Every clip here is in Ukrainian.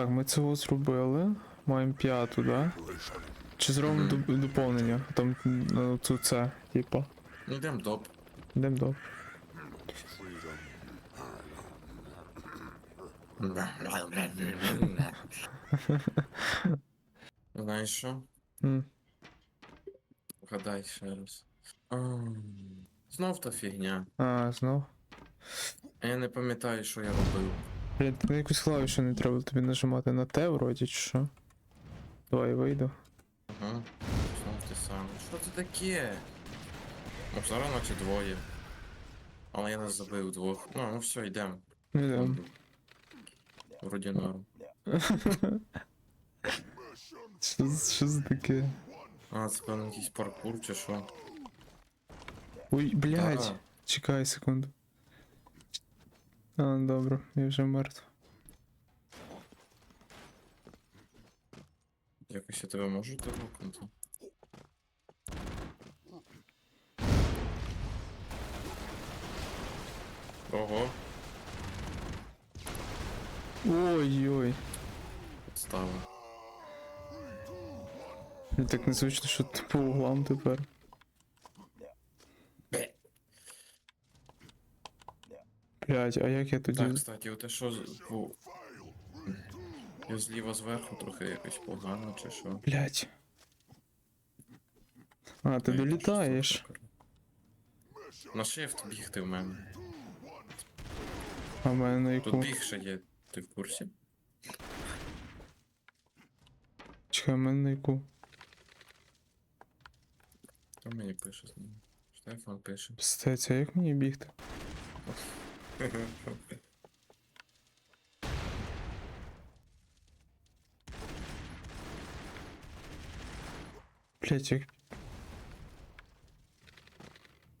Так, ми цього зробили. Маємо п'яту, да? Чи зробимо доп- доповнення? Там ну, цю це, типа. Йдемо доп. Йдемо до. Знаєш що? М. Гадай ще раз. Ам, Знов та фігня. А, знов. А я не пам'ятаю, що я робив. Блін, на якусь клавішу не треба тобі нажимати на Т вроді, чи що? Давай вийду. Ага. Знов те саме. Що це таке? Ну, зараз наче двоє. Але я не забив двох. Ну, ну все, йдемо. Йдемо. Вроді норм. Що, що за таке? А, це певно якийсь паркур чи що. Ой, блядь. Чекай секунду. А, добре, я вже мертв. Якось я тебе можу телокнути? Ого, Ой-ой. підстава. Мені так незвично, що ти по углам тепер. Блядь, а як я тоді. Так, кстати, оте що з- по... Я зліва зверху трохи якось погано, чи що? Блядь. А, ти долітаєш. На shift бігти в мене. А в мене на Тут яку? біг ще є, ти в курсі? Чекай, в мене на яку? Хто мені пише з ним? Штефан пише. Стець, а як мені бігти? Блядь, як.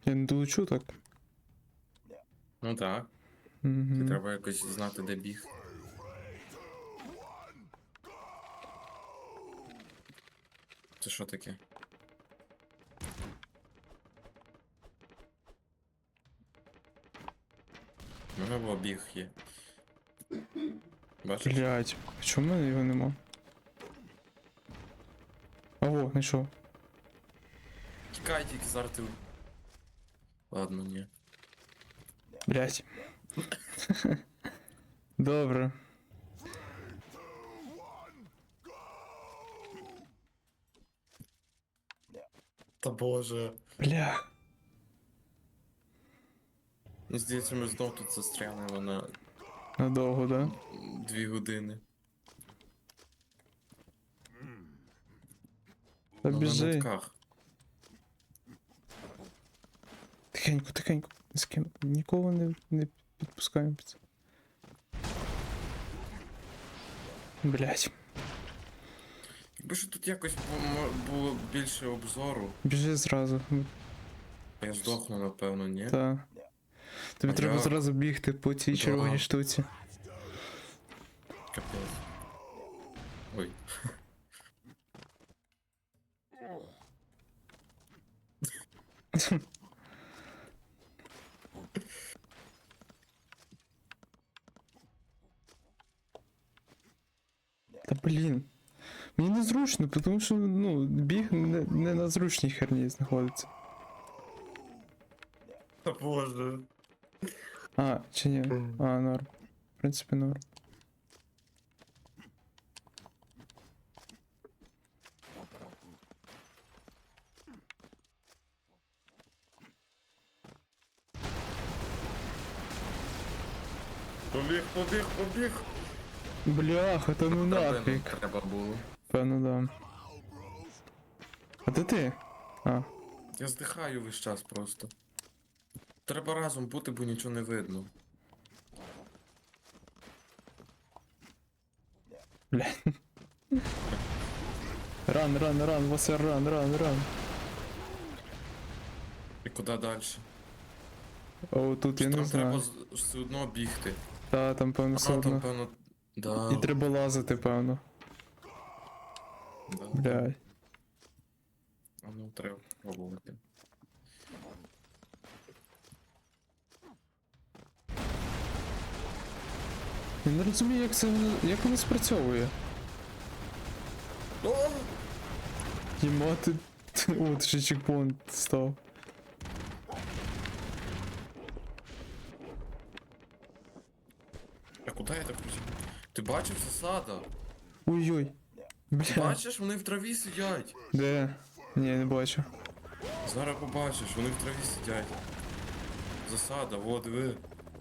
Я не долечу так. Ну так, Угу. треба якось знати, де біг. Це що таке? мене було біг є. Бачиш? Блядь, а чому в мене його нема? Ого, знайшов. Тікай тільки зараз ти. Ладно, ні. Блядь. Добре. Та боже. Бля. Здається, ми знов тут застрянемо на Надовго, да? дві години. Та Ну, на біжи. нитках. Тихенько, тихенько. З ким нікого не, не підпускаємо під це. Блять. Якби ж тут якось було, було більше обзору, Біжи зразу. я здохну, напевно, ні? Та. Тобі А треба я- зразу бігти по цій Да. червоній штуці. Капець. Ой. Та блін. Мені незручно, тому що ну, біг не, не на зручній херні знаходиться. Та боже. А, чи ні? А, норм. В принципі, норм. Побіг, побіг, побіг. Бляха, та ну Драбину нафіг. Треба було. Певно, да. А де ти? А, Я здихаю весь час просто. Треба разом бути, бо нічого не видно. бля. Ран, ран, ран, Васер, ран, ран, ран. І куди далі? О, тут я не Там треба знаю. з- все одно бігти. Та, там певно А, все там, одно. певно. Да. І треба лазити, певно. да. Блядь. А ну треба пробувати. Я не розумію, як це як воно спрацьовує. Єма, ти. О, ти ще чекпоінт став. А куди я так включив? Ти бачив засада? Ой-ой. Бля. бачиш, вони в траві сидять. Де? Ні, не бачу. Зараз побачиш, вони в траві сидять. Засада, во, диви.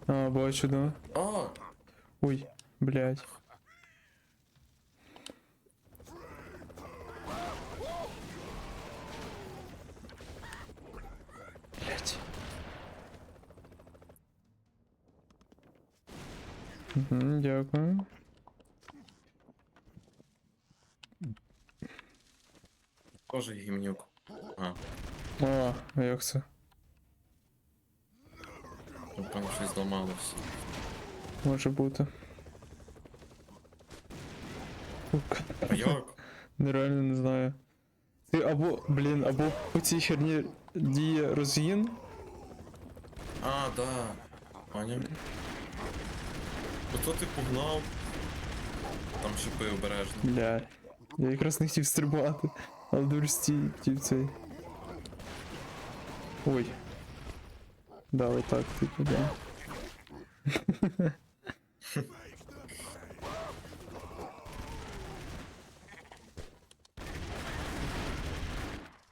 А, бачу, да. А! Ой, блядь. Блядь. Угу, дякую. Тоже гімнюк. А, О, а як це? там щось зламалося. Може бути. А як? Нереально не знаю. Ти або, блін, або по цій херні діє розгін. А, да. Поняв. Ото ти погнав. Там шипи обережно. Бля. Я якраз не хотів стрибати, але дурсті хотів цей. Ой. Да, отак, типу, да.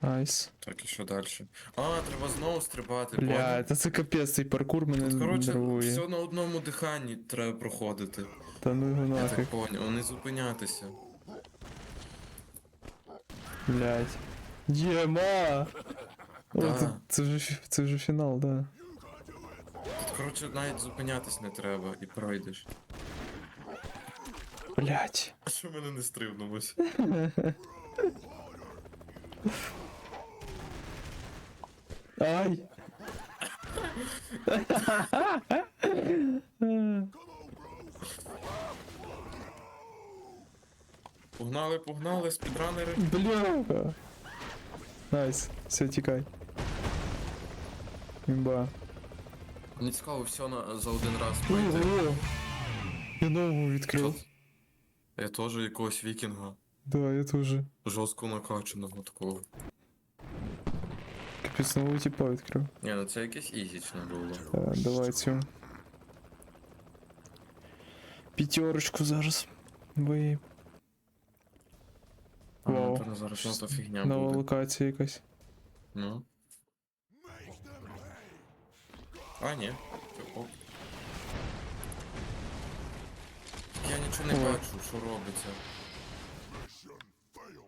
Айс. Так, і що далі? А, треба знову стрибати, Бля, та це капець, цей паркур мене Тут, коротше, нервує. все на одному диханні треба проходити. Та ну його Я нафіг, поняв, не зупинятися. блядь. Єма! О, Да. це, це, вже, фі- це вже фінал, да. Коротше, навіть зупинятись не треба і пройдеш. Блядь. А що мене не стрибнулось? Ай! Погнали, погнали, спідранери. Бляха! Найс, все, тікай. Імба. Мені цікаво все на, за один раз пройти. Ого! Я нового Що відкрив. Я теж якогось вікінга. Да, я тоже. Жорстко накачаного такого. Капець нового типа відкрив. Ні, ну це якесь ізічне було. Так, давай цю. П'ятерочку зараз. Ви. А, Вау. то зараз ну, то фігня Нова буде. локація якась. Ну. А, ні. Це ок. Я нічого не Ой. бачу, що робиться.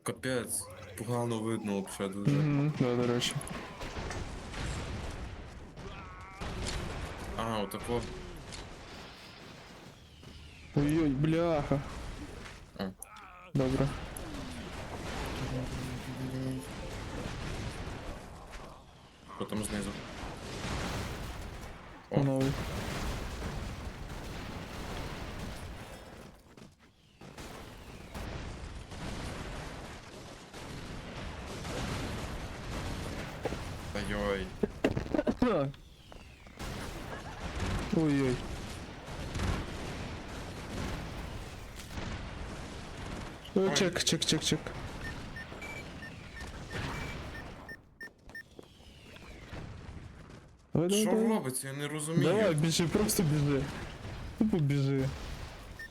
Капець. Погано видно взагалі дуже. Угу, да, до речі. А, отако. Ой-ой, бляха. А. Добре. Що там знизу? Чек, чек, чек, чек. Давай, давай, Що робиться? Я не розумію. Давай, біжи, просто біжи. Тупо біжи.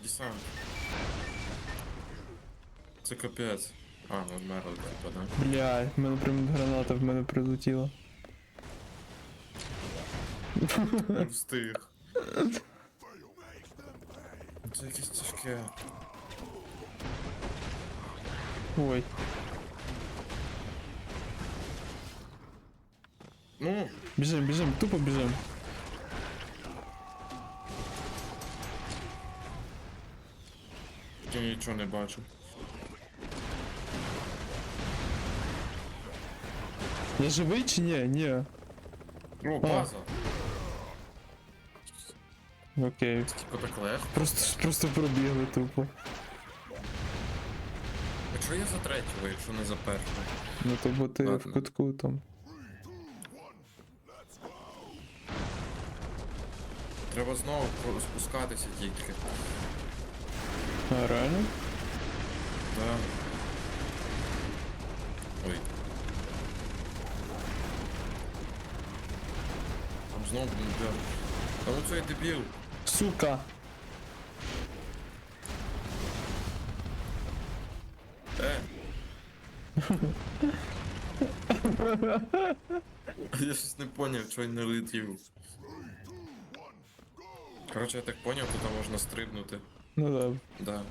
Десант. Це капець. А, ми вмерли, типа, да? Бля, в мене прям граната в мене прилетіла. Не встиг. Це якесь тяжке. Ой. Ну, Біжим, біжим, тупо біжим. я нічого не бачу. Я живий чи ні? Ні. О, база. Окей. Типа так легко. Просто, просто пробігли тупо. А чого я за третього, якщо не за першого? Ну то бо ти в кутку там. Треба знову про- спускатися тільки. А, реально? Да. Ой. Там знову бомбер. Та ну цей дебіл. Сука! Е. Я щось не поняв, чого він не летів. Коротше, я так поняв, тут можна стрибнути. Ну да. Да.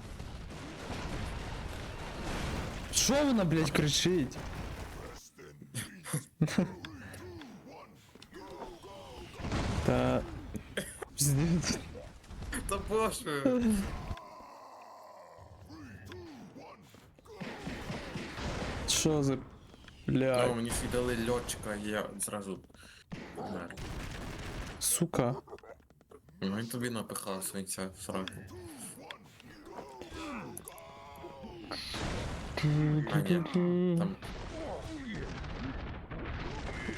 Що вона, блядь, кричить? Та... Пиздец. Та боже! Що за... Ну, Блядь. мені дали льотчика, і я зразу помер. Сука. Ну він тобі напихав свинця в сраку. А, ні. Там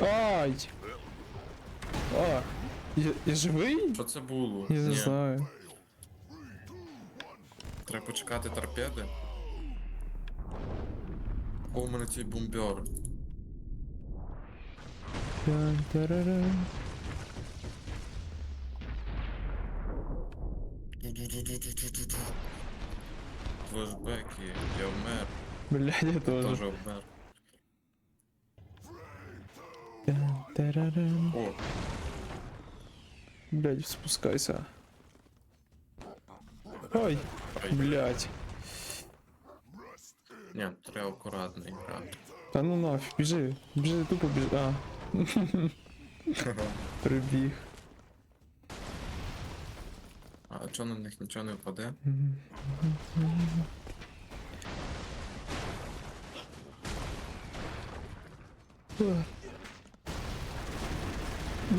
Ай! А! Я, я живий? що це було? Я не Ні, знаю. Треба почекати торпеди. О, у мене цей бомбер. Флешбеки, я вмер, Блядь, я теж тоже. вмер. О, Блядь, спускайся. Ой, ай, блядь. Ні, треба акуратно грати. Та ну нафіг, біжи. Біжи, тупо біжи. А, прибіг. А чого на них нічого не впаде?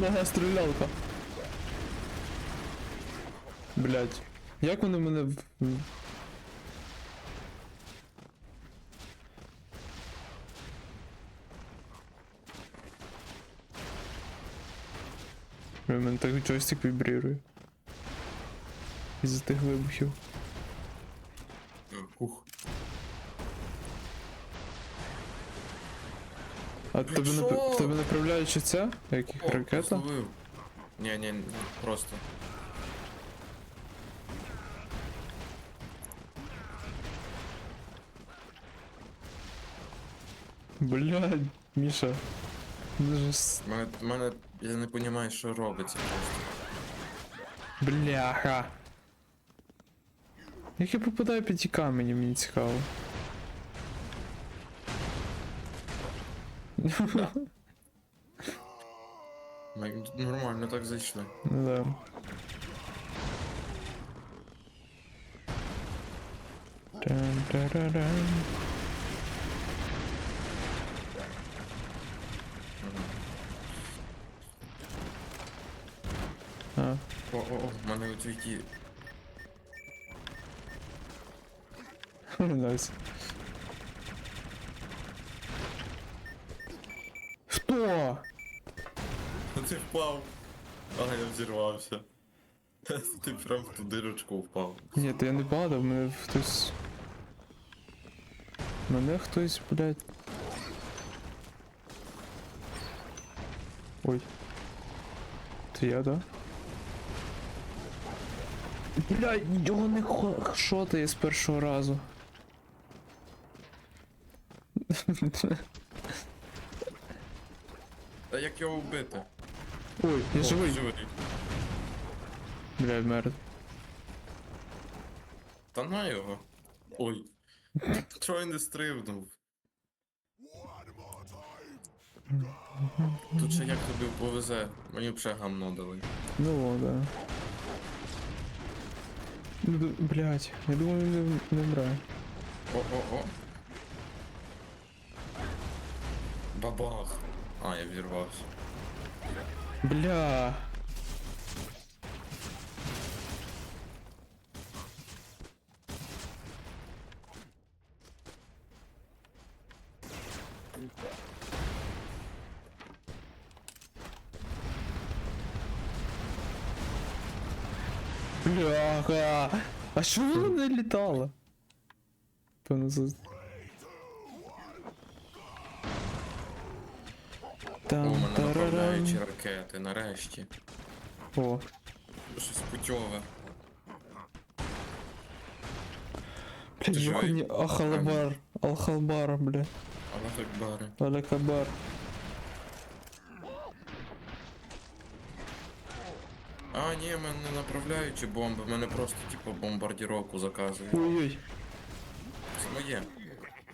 Нога стрілялка. Блять. Як вони мене в. У мене так джойстик вібрирує. Із-за тих вибухів. Ух. А тебе, не, що? тебе направляючи ця? Як їх О, ракета? зловив. Ні, ні, ні, просто. Блядь, Міша. Даже с... Мене, мене, я не розумію, що робиться просто. Бляха. Як я попадаю під ті камені, мені цікаво. Ми нормально так зайшли. Ну да. Тан-тарарам. А, О, о, о, в мене оці ті. найс. Хто? Ти впав. А, я взірвався. Ти прям в ту дирочку впав. Ні, то я не падав, мене хтось. Мене хтось, блядь. Ой. Це я, да? Блядь, його не хо- шотає з першого разу. Та як його вбити? Ой, я живий. живий. Блядь, мертв. Та на його. Ой. Чого він не стрибнув? Тут ще як тобі повезе, мені б ще гамно дали. Ну о, да. Ну, д- Блядь, я думаю, він не, не вмирає. О-о-о. Бабах. А, я вірвався. Бля. А що воно не літало? Певно, за... О, Там, мене тарарам. направляючі ракети, нарешті. О, Щось путьове. блядь, Ти нахуй живий? не Ахалабар. Алхалбар, бля. Аллах Акбари. Алякабар. А, ні, мене не направляючі бомби, мене просто типу бомбардіровку заказують. Ой-ой. Це моє.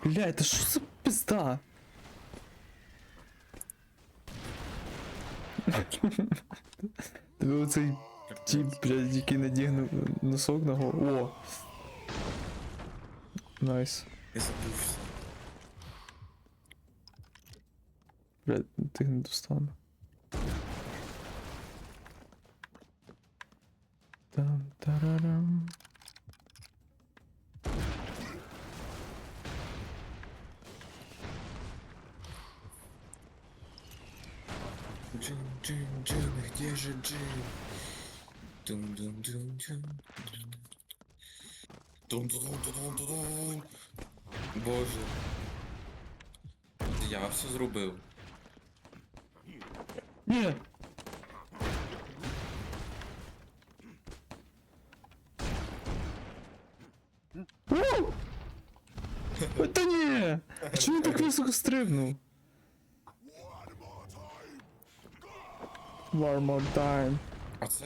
Бля, это що за пизда? Тебе оцей тип, блядь, який надігнув носок на голову. О! Найс. Я забувся. Блядь, тих не достану. Там тарарам. Джин, джин, джин, где же джин? Дун, дун, дун. Дун, дун, дун, дун, дун, дун. Боже. Я все зробив. Ні! Воу! Ой, Та ні! А чому він так високо стрибнув? One more time. А це.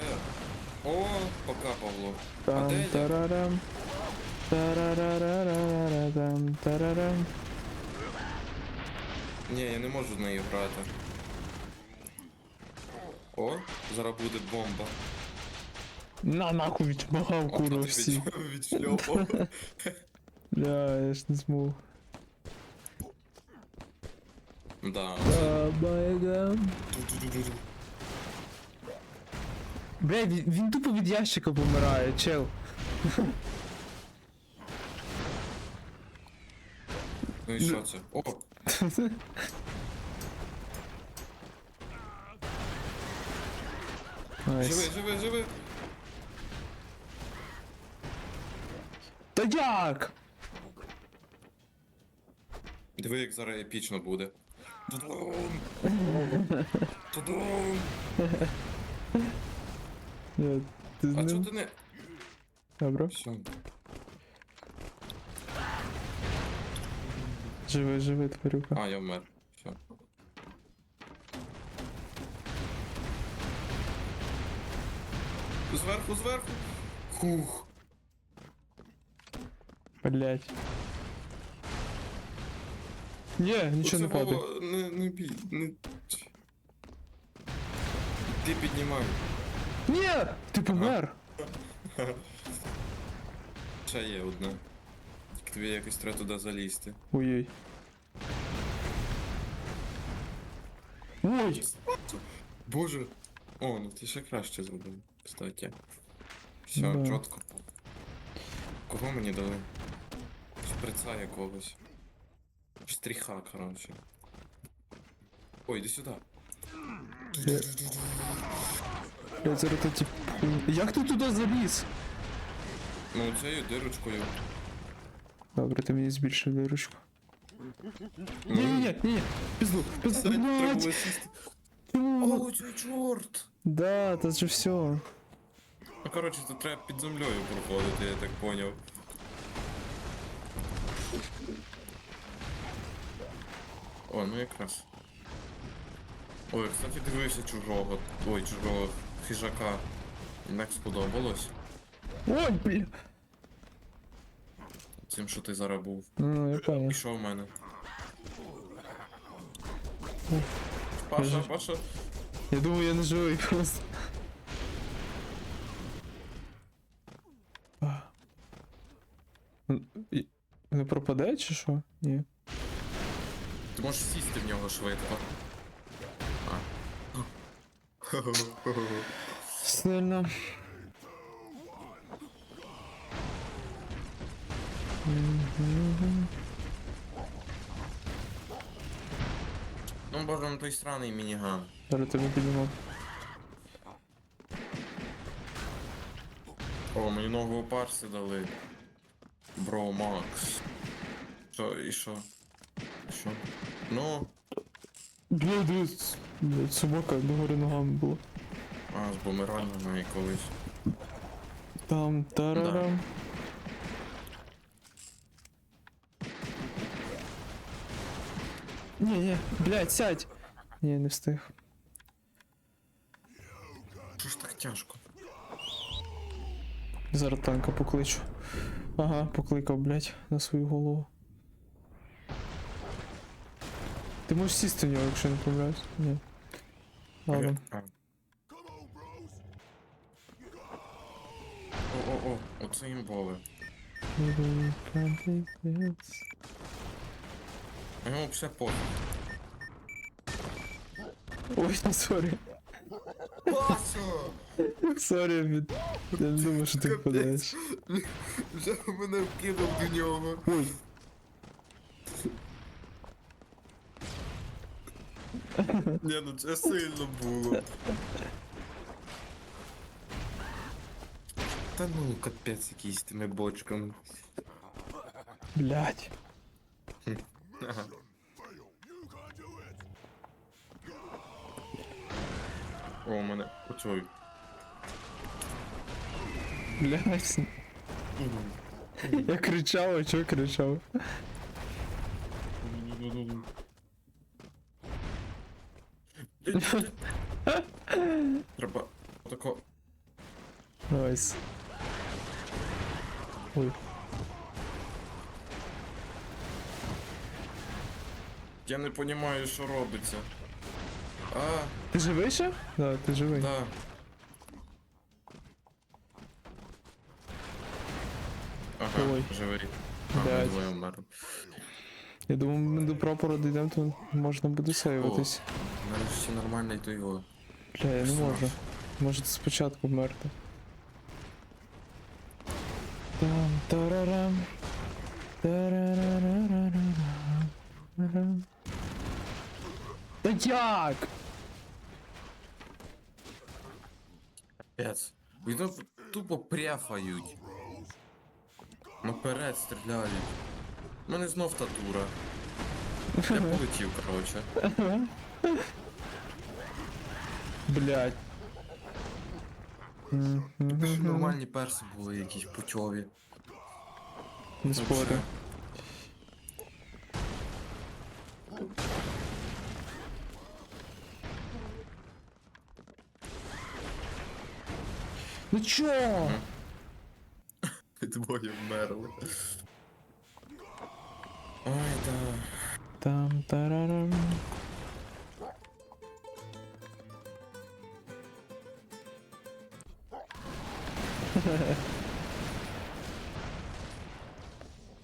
О, пока, Павло. А Там де я? тарарам. Тарарарарарарам, тарарам. Ні, я не можу в неї грати. О, зараз буде бомба. На нахуй відмагав курва всі. відшльопав. Бля, я ж не змог. Да. Бабайгам. Ту-ту-ту-ту-ту. Бля, він, він тупо від ящика помирає, чел. Ну і що це? О, живи, Найс. живи, живи. Та як? Диви, як зараз епічно буде. Тудум! Тудум! Ні, ти з А чого ним? ти не. Добре. Все. Живи, живи, тварюка. А, я вмер. Все. Зверху, зверху. Хух. Блять. Ні, нічого не Оце, падає. Вова, Не, не бій, не... Ти піднімай. Ні! Ти помер! Ще є одне. Тільки тобі якось треба туди залізти. Ой-ой. Ой! Боже. О, ну ти ще краще зробив, кстати. Все, Да. чітко. Кого мені дали? Шприца якогось. Штріха, коротше. Ой, іди сюди. Я зараз тип. Як ти туди заліз? Ну цією дирочкою. Добре, ти мені збільшив дирочку. Ну, Ні, пізду, пізду, блядь? О, цей чорт! Да, це ж все. Ну коротше, тут треба під землею проходити, я так поняв. О, ну якраз. Ой, кстати, дивився чужого. Ой, чужого хижака. Так сподобалось. Ой, бля. Цим, що ти зараз був. Ну, я понял. І що в мене? Паша, Паша. Я думаю, я не живий просто. А. Н- і- Не пропаде чи що? Ні. Ти можеш сісти в нього швидко. Сильно. Ну, боже, ну той странний мініган. Зараз тебе піднімав. О, мені нового парси дали. Бро Макс. Що, і що? Що? Ну, Бля, дивись, блядь, собака догори ногами була. а, з бумерангами колись. Там тарарам. Ні, ні, блядь, сядь. Ні, не встиг. Що ж так тяжко? Зараз танка покличу. Ага, покликав, блядь, на свою голову. Ти можеш сісти в нього, якщо не помиляюсь. Ні. Ладно. О-о-о, оце імбове. А йому все пофіг. Ой, сорі. Пасо! Сорі, від... я не думав, що ти впадаєш. Вже мене вкинув до нього. Ой. Ні, ну це сильно було. Та ну, капець якийсь тими бочками. Блядь. Ага. О, у мене оцой. Блядь. Я кричав, а чого кричав? Треба тако. Найс. Ой. Я не розумію, що робиться. А, Ти живий ще? Да, ти живий. да. Ага, Ой. живий. А, ми Блядь. двоє вмерли. Я думав, ми до прапору дійдемо, то можна буде сейвитись. Нарешті нормальний то його. Бля, я не можу. Може спочатку вмерти. Там тарарам. Тарарарарарарарам. Та як? Пец. Вони тупо пряфають. Наперед стріляють. У мене знов татура. Я полетів, коротше. Блять. Тобі ж нормальні перси були якісь путьові. Не спорю. Ну чо? Двоє вмерли. Ой, да. Там тарарам.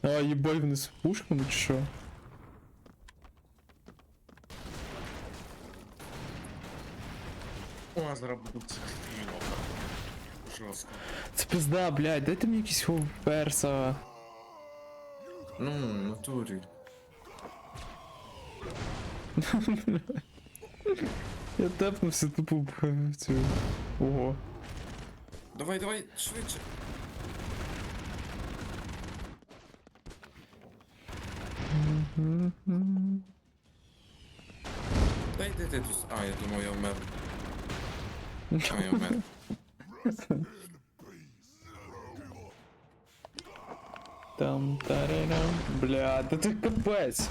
А, їбать, вони з пушками чи що? О, зараз буду психотиміно. Жорстко. Це пизда, блядь, дайте мені якийсь перса. Ну, натурі. Я тепнувся тупо в цю. Ого. Давай, давай, швидше. Дай де ти тут. А, я думав, я вмер. А, я вмер. Там тарарам. Бля, да ти капець.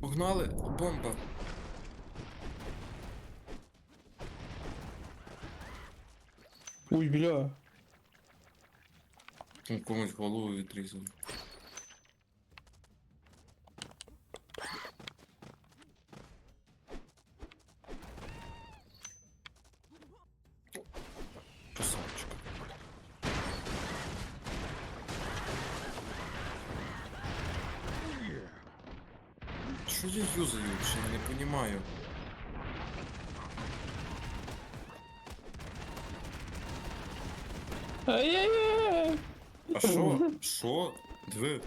Погнали, бомба. Ой, бля. Там комусь голову відрізав. Красавчик. Що я юзаю я не понимаю. Що? Що? Диви.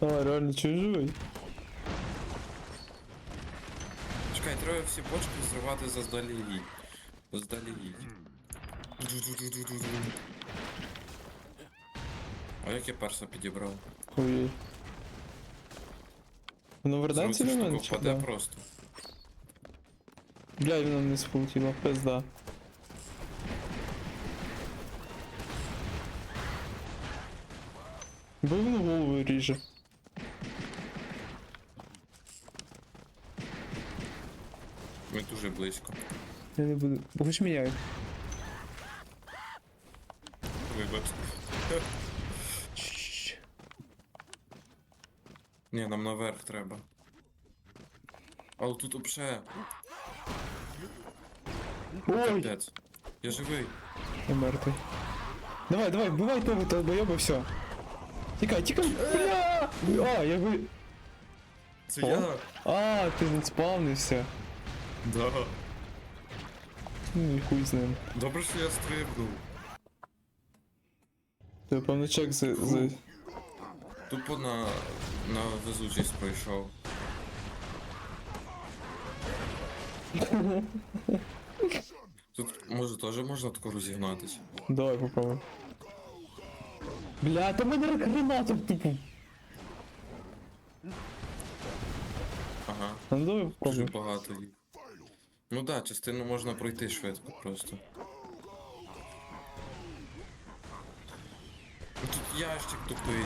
А, реально чужой. Чекай, треба всі бочки зривати заздалегідь. Заздалегідь. А як я перса підібрав? Ой. Воно Ця до штука мене впаде да? просто. Бля, воно не сполетіло, пизда. Бо воно голову ріже. Ми дуже близько. Я не буду. Хоч міняю. Вибач. Ні, нам наверх треба. Але тут вообще Ой! капець. Я живий. Я мертвий. Давай, давай, бувай того долбойоба, все. Тікай, тікай! Бля! А, я ви... Це О. я? А, ти не спавнився. Да. Ну і хуй з ним. Добре, що я стрибнув. Ти, певно, чек за... за... Тупо на, на везучість пройшов. Тут може теж можна тако розігнатися. Давай попробуй. Бля, там мене гранатом тупо. Ага. Ну давай Дуже багато їх. Ну да, частину можна пройти швидко просто. Ну, Тут ящик тупий.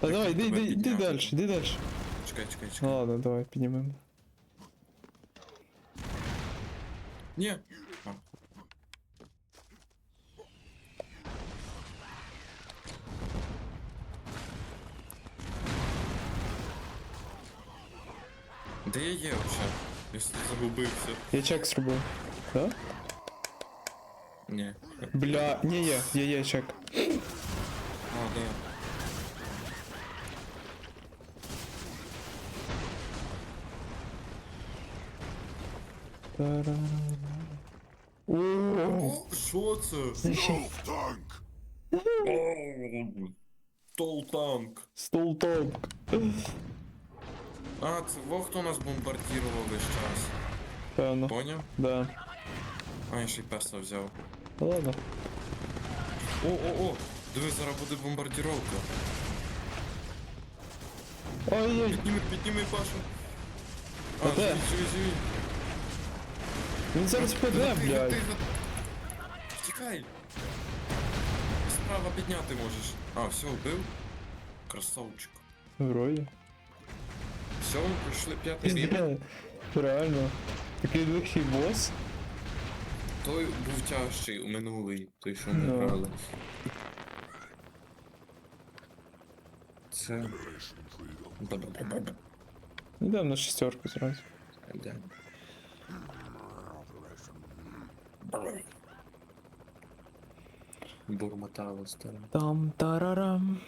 Та давай, іди, іди підняти? далі, іди далі. Чекай, чекай, Ну чекай. ладно, давай, піднімемо. Ні. А. Де я є вже? Я с- загубився. Я чек зробив. Да? Ні. Бля, ні, є, є, є чек. А, да. О, О, що це? Толтанк. Стол танк. А, це во хто нас бомбардував весь час. Певно, Поняв? да. А, я ще й песа взяв. Ну Ладно. О, о, о! Диви, зараз буде бомбардіровка. Ой-ой, Підніми, підніми Пашу. А, А де? живі, живі, живі. Він зараз паде, Тихо, блядь. тихо. Втікай. Справа підняти можеш. А, все, вбив. Красавчик. Вроді. Все, ми пройшли п'ятий рівень. Пізде. Реально. Такий легкий бос. Той був тяжчий у минулий, той, що ми Ну. грали. Це. Ба-ба-ба-ба-ба. Йдемо на шестерку зразу. Да. Бурмотало старе. Там тарарам.